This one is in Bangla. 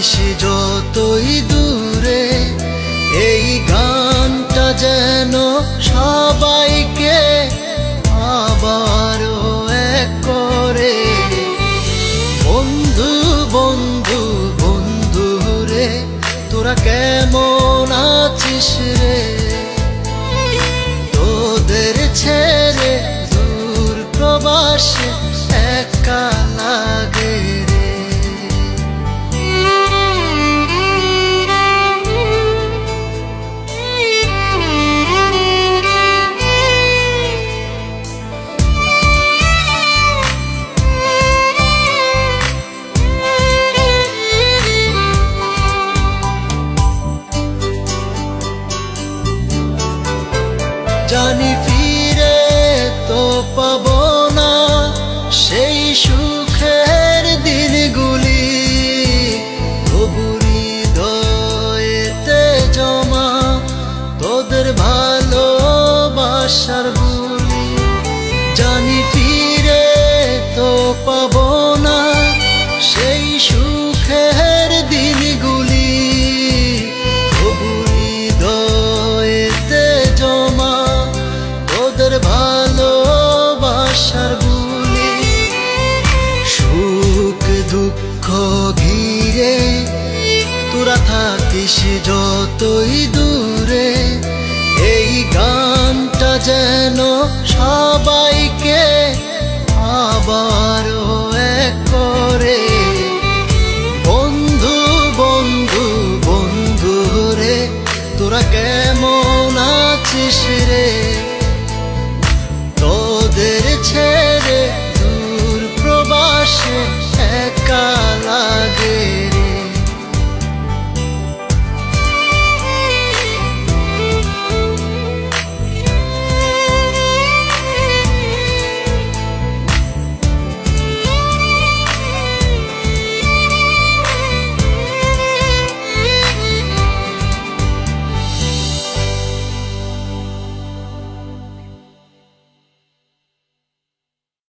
থাকিস যতই দূরে এই গানটা যেন সবাইকে জানি ফিরে তো পাব না সেই সুখের দিনগুলি। তবুরি দয়েতে জমা তোদের ভালোবাসার বুলি জানি ফিরে থাকিস যতই দূরে, এই গানটা যেন সবাইকে আবারও এক করে। বন্ধু বন্ধু বন্ধু রে, তোরা কেমন আছিস রে?